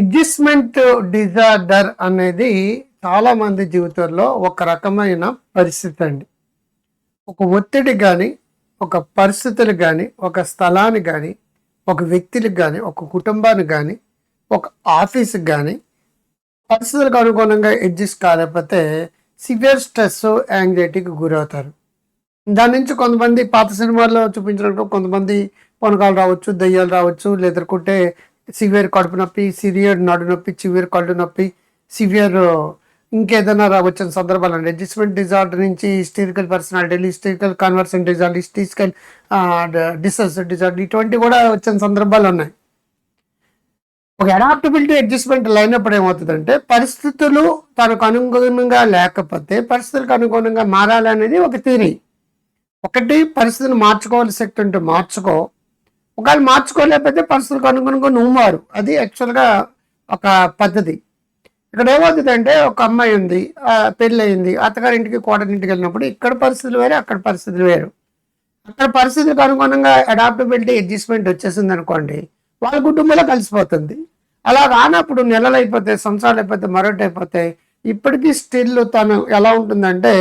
Adjustment disorder అనేది చాలా మంది జీవితంలో ఒక రకమైన పరిస్థితి అండి. ఒక ఒత్తిడి కానీ ఒక పరిస్థితులు కానీ ఒక స్థలాన్ని కానీ ఒక వ్యక్తికి కానీ ఒక కుటుంబానికి కానీ ఒక ఆఫీస్కి కానీ పరిస్థితులకు అనుగుణంగా అడ్జస్ట్ కాలేకపోతే సివియర్ స్ట్రెస్ యాంగ్జైటీకి గురవుతారు. దాని నుంచి కొంతమంది పాత సినిమాల్లో చూపించినట్టు కొంతమంది పొనకాలు రావచ్చు దయ్యాలు రావచ్చు లేదనుకుంటే సివియర్ కడుపు నొప్పి సివియర్ నడు నొప్పి సివియర్ కళ్ళు నొప్పి సివియర్ ఇంకేదైనా వచ్చిన సందర్భాలు అండి అడ్జస్ట్మెంట్ డిజార్డర్ నుంచి hysterical personality hysterical conversion disorder hysterical diseases disorder ఇటువంటి కూడా వచ్చిన సందర్భాలు ఉన్నాయి. ఒక అడాప్టబిలిటీ అడ్జస్ట్మెంట్ అయినప్పుడు ఏమవుతుందంటే పరిస్థితులు తనకు అనుగుణంగా లేకపోతే పరిస్థితులకు అనుగుణంగా మారాలనేది ఒక థీరీ ఒకటి పరిస్థితిని మార్చుకోవాల్సిన శక్తి ఉంటే మార్చుకో. ఒకవేళ మార్చుకోలేకపోతే పరిస్థితులకు అనుగుణంగా నువ్వు మారు. అది యాక్చువల్గా ఒక పద్ధతి. ఇక్కడ ఏమవుతుందంటే ఒక అమ్మాయి ఉంది ఆ పెళ్ళి అయింది అత్తగారింటికి కోడలింటికి వెళ్ళినప్పుడు ఇక్కడ పరిస్థితులు వేరు అక్కడ పరిస్థితులు వేరు. అక్కడ పరిస్థితులకు అనుగుణంగా అడాప్టబిలిటీ అడ్జస్ట్మెంట్ వచ్చేసింది అనుకోండి వాళ్ళ కుటుంబంలో కలిసిపోతుంది. అలా రానప్పుడు నెలలు అయిపోతే సంవత్సరాలు అయిపోతే మరొకటి అయిపోతే ఇప్పటికీ స్టిల్ తను ఎలా ఉంటుందంటే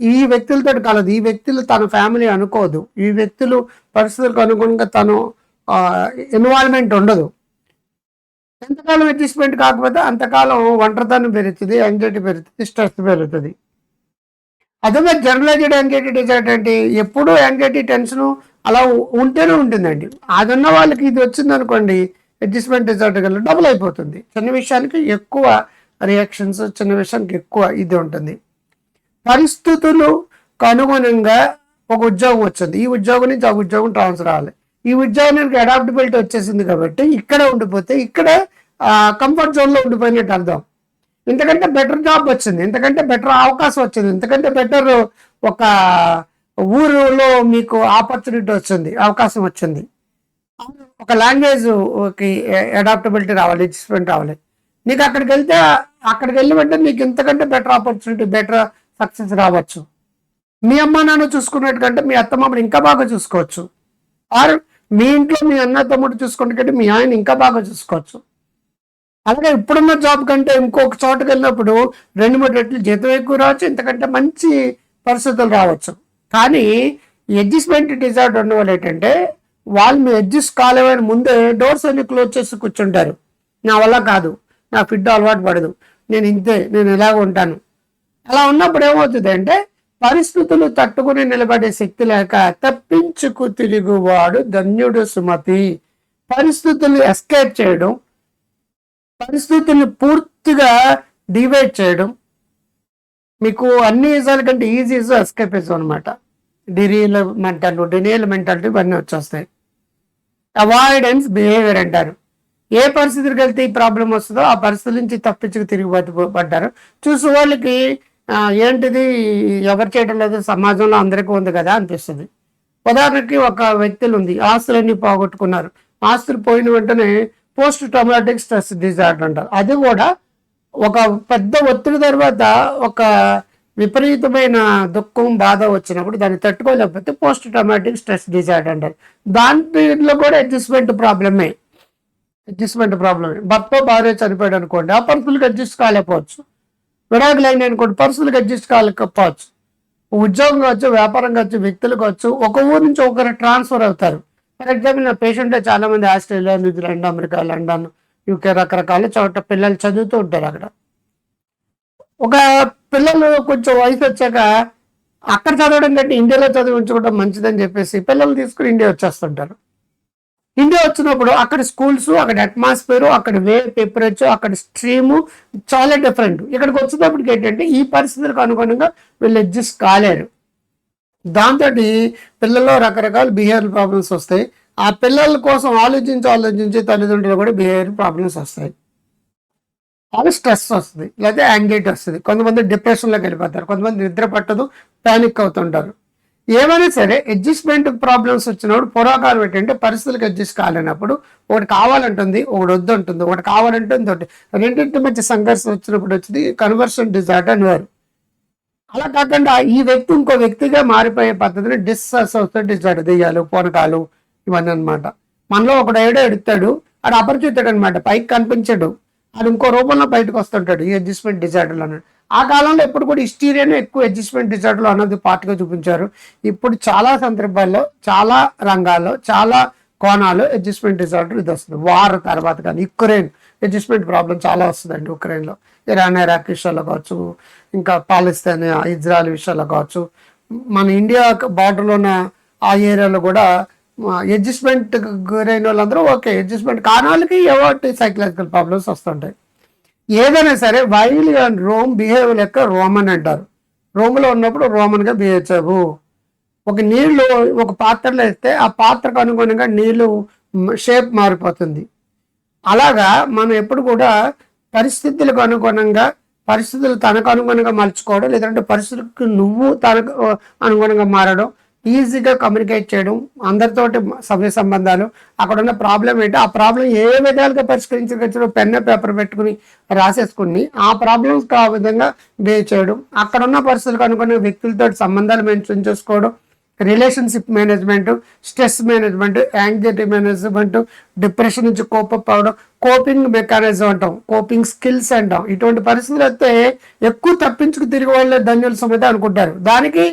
ఈ వ్యక్తులతో కలదు. ఈ వ్యక్తులు తన ఫ్యామిలీ అనుకోదు. ఈ వ్యక్తులు పరిస్థితులకు అనుగుణంగా తను ఇన్వాల్వ్మెంట్ ఉండదు. ఎంతకాలం అడ్జస్ట్మెంట్ కాకపోతే అంతకాలం ఒంటరితనం పెరుగుతుంది యాంగ్జైటీ పెరుగుతుంది స్ట్రెస్ పెరుగుతుంది. అదే మరి జనరలైజ్డ్ యాంగ్జైటీ డిజార్డర్ అంటే ఎప్పుడూ యాంగ్జైటీ టెన్షన్ అలా ఉంటేనే ఉంటుందండి. అది ఉన్న వాళ్ళకి ఇది వచ్చింది అనుకోండి అడ్జస్ట్మెంట్ డిజార్డర్ కల్లా డబుల్ అయిపోతుంది. చిన్న విషయానికి ఎక్కువ రియాక్షన్స్ చిన్న విషయానికి ఎక్కువ ఇది ఉంటుంది. పరిస్థితులు కనుగుణంగా ఒక ఉద్యోగం వచ్చింది. ఈ ఉద్యోగం నుంచి ఆ ఉద్యోగం ట్రాన్స్ఫర్ అవ్వాలి. ఈ ఉద్యోగానికి అడాప్టబిలిటీ వచ్చేసింది కాబట్టి ఇక్కడ ఉండిపోతే ఇక్కడ కంఫర్ట్ జోన్లో ఉండిపోయినట్టు అర్థం. ఇంతకంటే బెటర్ జాబ్ వచ్చింది. ఇంతకంటే బెటర్ అవకాశం వచ్చింది. ఇంతకంటే బెటర్ ఒక ఊరిలో మీకు ఆపర్చునిటీ వచ్చింది. అవకాశం వచ్చింది. ఒక లాంగ్వేజ్ అడాప్టబిలిటీ రావాలి అడ్జస్ట్మెంట్ రావాలి. నీకు అక్కడికి వెళ్తే అక్కడికి వెళ్ళి వెంటనే నీకు ఇంతకంటే బెటర్ ఆపర్చునిటీ బెటర్ సక్సెస్ రావచ్చు. మీ అమ్మ నాన్న చూసుకున్నట్టుకంటే మీ అత్తమామని ఇంకా బాగా చూసుకోవచ్చు. ఆర్ మీ ఇంట్లో మీ అన్న తమ్ముడు చూసుకున్నట్టుకంటే మీ ఆయన ఇంకా బాగా చూసుకోవచ్చు. అలాగే ఇప్పుడున్న జాబ్ కంటే ఇంకొక చోటుకి వెళ్ళినప్పుడు రెండు మూడు రెట్లు జీతం ఎక్కువ రావచ్చు ఇంతకంటే మంచి పరిస్థితులు రావచ్చు. కానీ అడ్జస్ట్మెంట్ డిజార్డర్ ఉన్న వాళ్ళు ఏంటంటే వాళ్ళు మీ అడ్జస్ట్ కాలేమని ముందే డోర్స్ అన్ని క్లోజ్ చేసి కూర్చుంటారు. నా వల్ల కాదు. నా ఫిడ్ అలవాటు పడదు. నేను ఇంతే. నేను ఇలాగ ఉంటాను. అలా ఉన్నప్పుడు ఏమవుతుంది అంటే పరిస్థితులు తట్టుకుని నిలబడే శక్తి లేక తప్పించుకు తిరుగువాడు ధన్యుడు సుమతి. పరిస్థితులు ఎస్కేప్ చేయడం పరిస్థితులు పూర్తిగా డివైడ్ చేయడం మీకు అన్ని ఈజాల కంటే ఈజీస్ ఎస్కేప్ ఎస్కేపిజం అనమాట డిరియల్ మెంటల్ డినియల్ మెంటాలిటీ ఇవన్నీ వచ్చేస్తాయి. అవాయిడెన్స్ బిహేవియర్ అంటారు. ఏ పరిస్థితికి వెళ్తే ఈ ప్రాబ్లం వస్తుందో ఆ పరిస్థితి నుంచి తప్పించుకు తిరిగి పడ్డారు. చూసే వాళ్ళకి ఏంటిది? ఎవరు చేయడం లేదు. సమాజంలో అందరికీ ఉంది కదా అనిపిస్తుంది. ఉదాహరణకి ఒక వ్యక్తులు ఉంది ఆస్తులన్నీ పోగొట్టుకున్నారు. ఆస్తులు పోయిన వెంటనే పోస్ట్ ట్రామాటిక్ స్ట్రెస్ డిజార్డర్ అంటారు. అది కూడా ఒక పెద్ద ఒత్తిడి తర్వాత ఒక విపరీతమైన దుఃఖం బాధ వచ్చినప్పుడు దాన్ని తట్టుకోలేకపోతే పోస్ట్ ట్రామాటిక్ స్ట్రెస్ డిజార్డర్ అంటారు. దాంట్లో కూడా అడ్జస్ట్మెంట్ ప్రాబ్లమే. అడ్జస్ట్మెంట్ ప్రాబ్లమే. భర్త భార్య చనిపోయాడు అనుకోండి. ఆ పరిస్థితులకు అడ్జస్ట్ కాలేకపోవచ్చు. విడాకులు అయిన అనుకోండి పరిస్థితులకు అడ్జస్ట్ కాలేకపోవచ్చు ఉద్యోగం కావచ్చు వ్యాపారం కావచ్చు వ్యక్తులు కావచ్చు ఒక ఊరు నుంచి ఒకరు ట్రాన్స్ఫర్ అవుతారు. ఫర్ ఎగ్జాంపుల్ నా పేషెంట్ చాలా మంది Australia New Zealand America London UK రకరకాల చోట పిల్లలు చదువుతూ ఉంటారు అక్కడ. ఒక పిల్లలు కొంచెం వయసు వచ్చాక అక్కడ చదవడం కంటే ఇండియాలో చదివించుకోవడం మంచిదని చెప్పేసి పిల్లలు తీసుకుని ఇండియా వచ్చేస్తుంటారు. ఇండియా వచ్చినప్పుడు అక్కడ స్కూల్స్ అక్కడ అట్మాస్ఫియర్ అక్కడ వే టెంపరేచర్ అక్కడ స్ట్రీము చాలా డిఫరెంట్ ఇక్కడికి వచ్చేటప్పటికి ఏంటంటే ఈ పరిస్థితులకు అనుగుణంగా వీళ్ళు అడ్జస్ట్ కాలేరు. దాంతో పిల్లల్లో రకరకాల బిహేవియర్ ప్రాబ్లమ్స్ వస్తాయి. ఆ పిల్లల కోసం ఆలోచించి ఆలోచించి తల్లిదండ్రులు కూడా బిహేవియర్ ప్రాబ్లమ్స్ వస్తాయి. అవి స్ట్రెస్ వస్తుంది. లేకపోతే యాంగ్జైటీ వస్తుంది. కొంతమంది డిప్రెషన్లోకి వెళ్ళిపోతారు. కొంతమంది నిద్ర పట్టదు ప్యానిక్ అవుతుంటారు. ఏమైనా సరే అడ్జస్ట్మెంట్ ప్రాబ్లమ్స్ వచ్చినప్పుడు పూర్వకాలం ఏంటంటే పరిస్థితులకు అడ్జస్ట్ కాలేనప్పుడు ఒకటి కావాలంటుంది ఒకటి వద్దు ఉంటుంది ఒకటి కావాలంటుంది ఒకటి రెండింటి మధ్య సంఘర్షణ వచ్చినప్పుడు వచ్చింది కన్వర్షన్ డిజార్ట్ అనేవారు అలా కాకుండా ఈ వ్యక్తి ఇంకో వ్యక్తిగా మారిపోయే పద్ధతిని డిస్అసోసియేట్ డిజార్ట్ దెయ్యాలు పూనకాలు ఇవన్నీ అన్నమాట. మనలో ఒకడు ఏడో ఎడతాడు ఆడు అపరిచితుడు అనమాట పైకి కనిపించడు. అది ఇంకో రూపంలో బయటకు వస్తుంటాడు ఈ అడ్జస్ట్మెంట్ డిజార్డర్లు అన్నాడు ఆ కాలంలో ఎప్పుడు కూడా హిస్టీరియానే ఎక్కువ అడ్జస్ట్మెంట్ డిజార్డర్లు అన్నది పార్ట్గా చూపించారు. ఇప్పుడు చాలా సందర్భాల్లో చాలా రంగాల్లో చాలా కోణాలు అడ్జస్ట్మెంట్ డిజార్డర్ ఇది వస్తుంది. వార్ తర్వాత కానీ యుక్రెయిన్ అడ్జస్ట్మెంట్ ప్రాబ్లం చాలా వస్తుందండి ఉక్రెయిన్లో ఇరాన్ ఇరాక్ విషయాల్లో కావచ్చు ఇంకా పాలిస్తాన్ ఇజ్రాయల్ విషయాల్లో కావచ్చు. మన ఇండియా బార్డర్లో ఉన్న ఆ ఏరియాలో కూడా అడ్జస్ట్మెంట్ గురైన వాళ్ళందరూ ఓకే అడ్జస్ట్మెంట్ కాని వాళ్ళకి ఎవరి సైకలాజికల్ ప్రాబ్లమ్స్ వస్తుంటాయి. ఏదైనా సరే వైల్ అండ్ రోమ్ బిహేవ్ లెక్క రోమన్ అంటారు. రోమ్లో ఉన్నప్పుడు రోమన్గా బిహేవ్ చేయవు. ఒక నీళ్ళు ఒక పాత్రలో వేస్తే ఆ పాత్రకు అనుగుణంగా నీళ్ళు షేప్ మారిపోతుంది. అలాగా మనం ఎప్పుడు కూడా పరిస్థితులకు అనుగుణంగా పరిస్థితులు తనకు అనుగుణంగా మలుచుకోవడం లేదంటే పరిస్థితులకు నువ్వు తనకు అనుగుణంగా మారడం ఈజీగా కమ్యూనికేట్ చేయడం అందరితోటి సభ్య సంబంధాలు అక్కడ ఉన్న ప్రాబ్లం ఏంటి ఆ ప్రాబ్లం ఏ విధాలుగా పరిష్కరించగచ్చో పెన్ పేపర్ పెట్టుకుని రాసేసుకుని ఆ ప్రాబ్లమ్స్ ఆ విధంగా బే చేయడం అక్కడ ఉన్న పరిస్థితులకు అనుకున్న వ్యక్తులతో సంబంధాలు మెన్షన్ చేసుకోవడం relationship management stress management anxiety management depression నుంచి కోపప్ అవడం కోపింగ్ మెకానిజం అంటాం కోపింగ్ స్కిల్స్ అంటాం. ఇటువంటి పరిస్థితులు అయితే ఎక్కువ తప్పించుకు తిరిగి వాళ్ళే ధన్యుల సమేత అనుకుంటారు. దానికి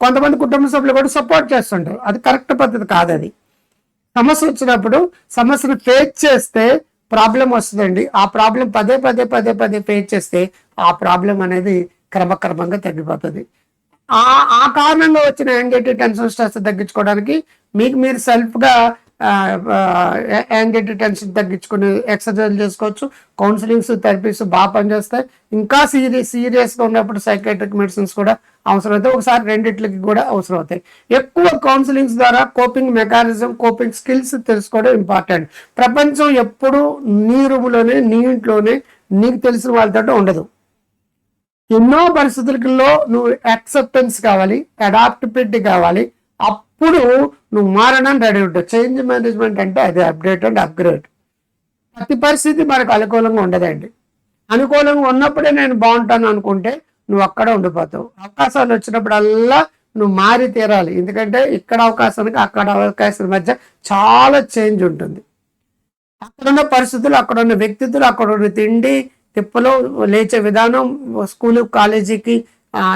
కొంతమంది కుటుంబ సభ్యులు కూడా సపోర్ట్ చేస్తుంటారు. అది కరెక్ట్ పద్ధతి కాదు అది. సమస్య వచ్చినప్పుడు సమస్యను ఫేస్ చేస్తే ప్రాబ్లం వస్తుందండి. ఆ ప్రాబ్లం పదే పదే పదే పదే ఫేస్ చేస్తే ఆ ప్రాబ్లం అనేది క్రమక్రమంగా తగ్గిపోతుంది. ఆ ఆ కారణంగా వచ్చిన యాంగ్జైటీ టెన్షన్ స్ట్రెస్ తగ్గించుకోవడానికి మీకు మీరు సెల్ఫ్గా యాంగ్జైటీ టెన్షన్ తగ్గించుకుని ఎక్సర్సైజ్ చేసుకోవచ్చు కౌన్సిలింగ్స్ థెరపీస్ బాగా పనిచేస్తాయి. ఇంకా సీరియస్ సీరియస్గా ఉన్నప్పుడు సైకాట్రిక్ మెడిసిన్స్ కూడా అవసరం అవుతాయి ఒకసారి రెండిట్లకి కూడా అవసరం అవుతాయి ఎక్కువ కౌన్సిలింగ్స్ ద్వారా కోపింగ్ మెకానిజం కోపింగ్ స్కిల్స్ తెలుసుకోవడం ఇంపార్టెంట్. ప్రపంచం ఎప్పుడు నీ రూములోనే నీ ఇంట్లోనే నీకు తెలిసిన వాళ్ళతో ఉండదు. ఎన్నో పరిస్థితులలో నువ్వు యాక్సెప్టెన్స్ కావాలి అడాప్టబిలిటీ కావాలి. అప్ అప్పుడు నువ్వు మారడానికి రెడీ ఉంటావు. చేంజ్ మేనేజ్మెంట్ అంటే అది అప్డేట్ అండ్ అప్గ్రేడ్ ప్రతి పరిస్థితి మనకు అనుకూలంగా ఉండదండి. అనుకూలంగా ఉన్నప్పుడే నేను బాగుంటాను అనుకుంటే నువ్వు అక్కడ ఉండిపోతావు. అవకాశాలు వచ్చినప్పుడల్లా నువ్వు మారి తీరాలి. ఎందుకంటే ఇక్కడ అవకాశానికి అక్కడ అవకాశం మధ్య చాలా చేంజ్ ఉంటుంది. అక్కడున్న పరిస్థితులు అక్కడున్న వ్యక్తిత్తులు అక్కడున్న తిండి తిప్పలు లేచే విధానం స్కూలు కాలేజీకి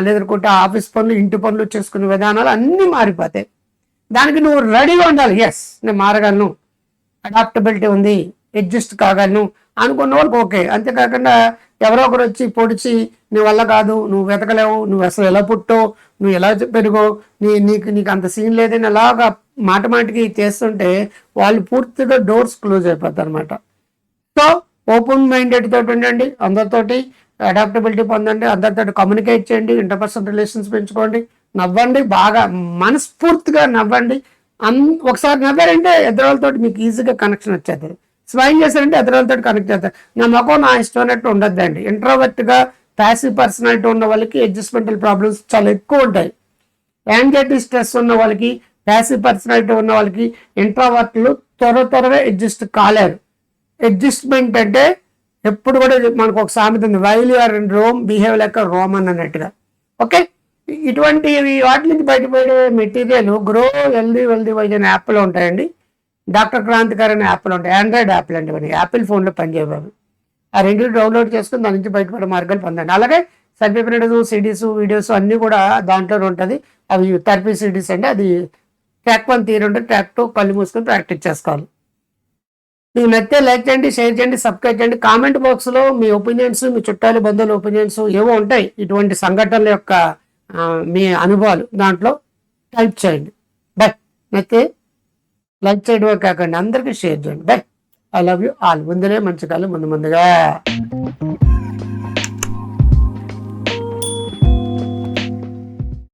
లేదనుకుంటే ఆఫీస్ పనులు ఇంటి పనులు చేసుకునే విధానాలు అన్నీ మారిపోతాయి. దానికి నువ్వు రెడీగా ఉండాలి. ఎస్ నేను మారగలను. అడాప్టబిలిటీ ఉంది. అడ్జస్ట్ కాగలను. అనుకున్న వాళ్ళకి ఓకే అంతేకాకుండా ఎవరో ఒకరు వచ్చి పొడిచి నీ వల్ల కాదు. నువ్వు వెతకలేవు. నువ్వు అసలు ఎలా పుట్టో నువ్వు ఎలా పెరుగో నీ నీకు నీకు అంత సీన్ లేదని అలాగా మాట మాటికి చేస్తుంటే వాళ్ళు పూర్తిగా డోర్స్ క్లోజ్ అయిపోతారు అనమాట సో ఓపెన్ మైండెడ్ తోటి ఉండండి అందరితోటి అడాప్టబిలిటీ పొందండి అందరితోటి కమ్యూనికేట్ చేయండి ఇంటర్పర్సనల్ రిలేషన్స్ పెంచుకోండి. నవ్వండి బాగా మనస్ఫూర్తిగా నవ్వండి. అన్ ఒకసారి నవ్వారంటే ఎదురాలతో మీకు ఈజీగా కనెక్షన్ వచ్చేది. స్మైల్ చేశారంటే ఎదురాలతో కనెక్ట్ చేస్తారు నా మొఖం నా ఇష్టం అన్నట్టు ఉండద్దండి. ఇంట్రోవర్ట్గా ప్యాసివ్ పర్సనాలిటీ ఉన్న వాళ్ళకి అడ్జస్ట్మెంటల్ ప్రాబ్లమ్స్ చాలా ఎక్కువ ఉంటాయి. యాంగ్జైటీ స్ట్రెస్ ఉన్న వాళ్ళకి ప్యాసివ్ పర్సనాలిటీ ఉన్న వాళ్ళకి ఇంట్రావర్ట్లు త్వర త్వరగా అడ్జస్ట్ కాలేరు. అడ్జస్ట్మెంట్ అంటే ఎప్పుడు కూడా మనకు ఒక సామెత ఉంది. While you're in Rome behave లెక్క రోమన్ అన్నట్టుగా. ఓకే ఇటువంటి వాటి నుంచి బయటపడే material grow healthy wealthy wise అనే యాప్లో ఉంటాయండి. డాక్టర్ క్రాంతికారి అనే యాప్లు ఉంటాయి. ఆండ్రాయిడ్ యాప్లు అంటే ఇవన్నీ. యాపిల్ ఫోన్లో పనిచేయవు ఆ రెండు డౌన్లోడ్ చేసుకుని దాని నుంచి బయటపడే మార్గాలు పొందండి. అలాగే సర్టిఫికేట్స్ సిడీస్ వీడియోస్ అన్నీ కూడా దాంట్లో ఉంటుంది. అవి థెరపీ సిడీస్ అంటే అది ట్రాక్ వన్ తీరు ఉంటే ట్రాక్ టూ కళ్ళు మూసుకొని ప్రాక్టీస్ చేసుకోవాలి. మీకు నచ్చితే లైక్ చేయండి షేర్ చేయండి సబ్స్క్రైబ్ చేయండి. కామెంట్ బాక్స్లో మీ ఒపీనియన్స్ మీ చుట్టాలు బంధువుల ఒపీనియన్స్ ఏవో ఉంటాయి. ఇటువంటి సంఘటనల యొక్క మీ అనుభవాలు దాంట్లో టైప్ చేయండి. బై. అయితే లైక్ చేయడమే కాకండి. అందరికీ షేర్ చేయండి. Bye. I love you all. ముందులే మంచి కాలం ముందు ముందుగా.